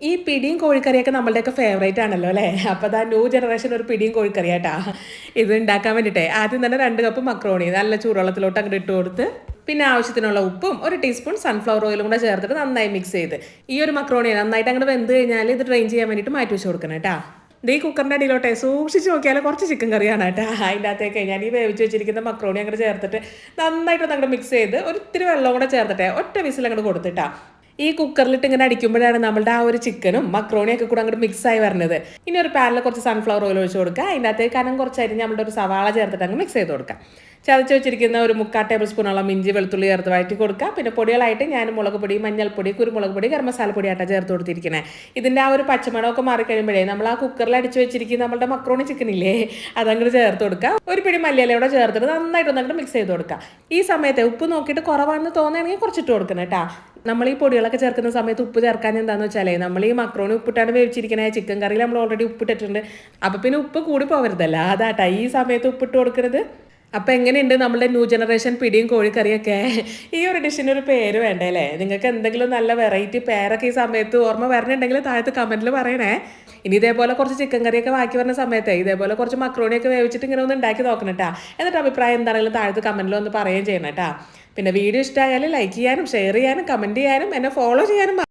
ഈ പിടിയും കോഴിക്കറിയൊക്കെ നമ്മളുടെയൊക്കെ ഫേവറേറ്റ് ആണല്ലോ അല്ലേ? അപ്പോൾ അതാ ന്യൂ ജനറേഷൻ ഒരു പിടിയും കോഴിക്കറിയാട്ടാ ഇത് ഉണ്ടാക്കാൻ വേണ്ടിയിട്ടേ ആദ്യം തന്നെ രണ്ട് കപ്പ് മക്രോണി നല്ല ചൂടുവെള്ളത്തിലോട്ട് അങ്ങോട്ട് ഇട്ട് കൊടുത്ത് പിന്നെ ആവശ്യത്തിനുള്ള ഉപ്പും ഒരു ടീസ്പൂൺ സൺഫ്ലവർ ഓയിലും കൂടെ ചേർത്തിട്ട് നന്നായി മിക്സ് ചെയ്ത്. ഈ ഒരു മക്രോണി നന്നായിട്ട് അങ്ങോട്ട് വെന്ത് കഴിഞ്ഞാൽ ഇത് ഡ്രെയിൻ ചെയ്യാൻ വേണ്ടിയിട്ട് മാറ്റി വെച്ച് കൊടുക്കണം കേട്ടാ. ഇത് ഈ കുക്കറിന്റെ അടിയിലോട്ടെ സൂക്ഷിച്ച് നോക്കിയാൽ കുറച്ച് ചിക്കൻ കറിയാണ് കേട്ടോ. അതിന്റെ അകത്തേക്ക് ഞാൻ ഈ വേവിച്ച് വെച്ചിരിക്കുന്ന മക്രോണി അങ്ങോട്ട് ചേർത്തിട്ട് നന്നായിട്ട് അങ്ങോട്ട് മിക്സ് ചെയ്ത് ഒരിത്തിരി വെള്ളം കൂടെ ചേർത്തിട്ടെ ഒറ്റ വിസിൽ അങ്ങോട്ട് കൊടുത്തിട്ടാ. ഈ കുക്കറിലിട്ട് ഇങ്ങനെ അടിക്കുമ്പോഴാണ് നമ്മളുടെ ആ ഒരു ചിക്കനും മക്രോണിയൊക്കെ കൂടെ അങ്ങോട്ട് മിക്സ് ആയി വരുന്നത് ഇനി ഒരു പാനിൽ കുറച്ച് സൺഫ്ലവർ ഓയിൽ ഒഴിച്ച് കൊടുക്കുക. അതിന്റെ അകത്തേക്ക് കനം കുറച്ച് നമ്മുടെ ഒരു സവാള ചേർത്തിട്ട് അങ്ങ് മിക്സ് ചെയ്ത് കൊടുക്കുക. ചതച്ച് വെച്ചിരിക്കുന്ന ഒരു മുക്കാൽ ടേബിൾ സ്പൂണോളം ഇഞ്ചി വെളുത്തുള്ളി ചേർത്ത് വഴറ്റി കൊടുക്കുക. പിന്നെ പൊടികളായിട്ട് ഞാൻ മുളക് പൊടി മഞ്ഞൾപ്പൊടി കുരുമുളക് പൊടി ഗരം മസാല പൊടിയായിട്ടാണ് ചേർത്ത് കൊടുത്തിരിക്കുന്നത് ഇതിന്റെ ആ ഒരു പച്ചമണമൊക്കെ മാറിക്കഴിയുമ്പോഴേ നമ്മൾ ആ കുക്കറിൽ അടിച്ച് വെച്ചിരിക്കുന്ന നമ്മുടെ മക്രോണി ചിക്കൻ ഇല്ലേ അതങ്ങോട്ട് ചേർത്ത് കൊടുക്കുക. ഒരു പിടി മല്ലിയിലൂടെ ചേർത്തിട്ട് നന്നായിട്ട് ഒന്നങ്ങോട്ട് മിക്സ് ചെയ്ത് കൊടുക്കുക. ഈ സമയത്ത് ഉപ്പ് നോക്കിയിട്ട് കുറവാണെന്ന് തോന്നുകയാണെങ്കിൽ കുറച്ചിട്ട് കൊടുക്കണം കേട്ടോ. നമ്മൾ ഈ പൊടികളൊക്കെ ചേർക്കുന്ന സമയത്ത് ഉപ്പ് ചേർക്കാൻ എന്താണെന്ന് വെച്ചാലേ നമ്മൾ ഈ മക്രോണി ഉപ്പിട്ടാണ് വേവിച്ചിരിക്കുന്നത് ചിക്കൻ കറിയിൽ നമ്മൾ ഓൾറെഡി ഉപ്പിട്ടിട്ടുണ്ട്. അപ്പോൾ പിന്നെ ഉപ്പ് കൂടി പോകരുതല്ല അതാട്ടാ ഈ സമയത്ത് ഉപ്പിട്ട് കൊടുക്കരുത് അപ്പം എങ്ങനെയുണ്ട് നമ്മുടെ ന്യൂ ജനറേഷൻ പിടിയും കോഴിക്കറിയൊക്കെ? ഈ ഒരു ഡിഷിന് ഒരു പേര് വേണ്ടേ അല്ലേ? നിങ്ങൾക്ക് എന്തെങ്കിലും നല്ല വെറൈറ്റി പേരൊക്കെ ഈ സമയത്ത് ഓർമ്മ വരണുണ്ടെങ്കിൽ താഴത്ത് കമന്റിൽ പറയണേ. ഇനി ഇതേപോലെ കുറച്ച് ചിക്കൻ കറിയൊക്കെ ബാക്കി വരുന്ന സമയത്ത് ഇതേപോലെ കുറച്ച് മക്രോണിയൊക്കെ വേവിച്ചിട്ട് ഇങ്ങനെ ഒന്ന് ഉണ്ടാക്കി നോക്കണം കേട്ടോ എന്നിട്ട് അഭിപ്രായം എന്താണെങ്കിലും താഴത്ത് കമന്റിൽ ഒന്ന് പറയുകയും ചെയ്യണം കേട്ടോ പിന്നെ വീഡിയോ ഇഷ്ടമായാലും ലൈക്ക് ചെയ്യാനും ഷെയർ ചെയ്യാനും കമന്റ് ചെയ്യാനും എന്നെ ഫോളോ ചെയ്യാനും